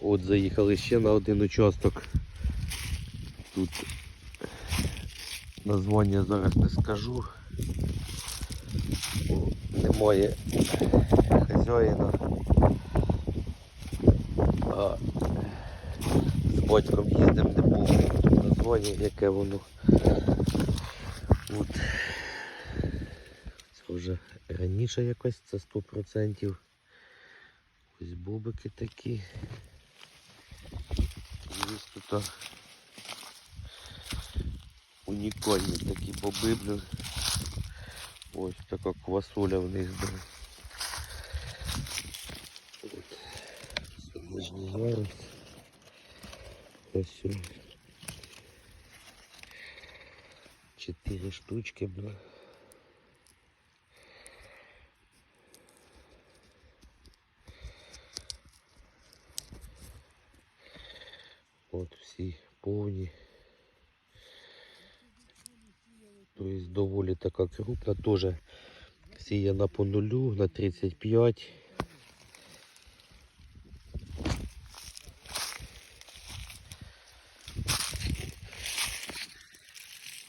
От заїхали ще на один участок. Тут названня зараз не скажу. Немає хазяїна. А з батьком їздимо, не було названня, яке воно. От. Це вже раніше якось, це 100%. Ось бубики такі. Є тут а, унікальні такі боби, блін. Ось така квасоля в них, блін. От. Нижній ярус. Ось. сюди. Чотири штучки, блін. От всі повні. Тобто доволі така крупна, теж сіяна по нулю на 35.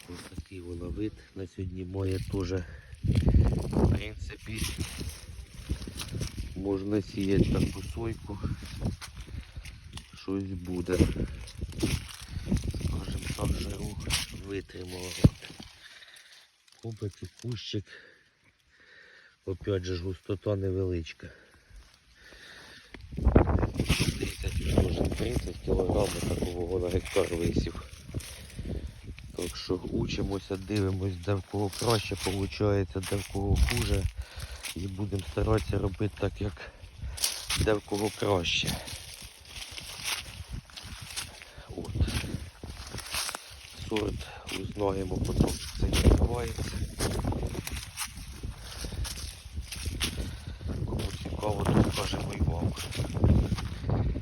Ось такий вона вид на сьогодні має теж, в принципі, можна сіяти таку сойку, щось буде. Скажем так, жару витримала. Кубик і кущик. Опять же густота невеличка. Може 30 кг такого на гектар висів. Так що учимося, дивимось, де в кого краще виходить, де в кого хуже. І будемо старатися робити так, як де в кого краще. сорт, з ноги йому потрошку це не відбувається. Кому цікаво, тут каже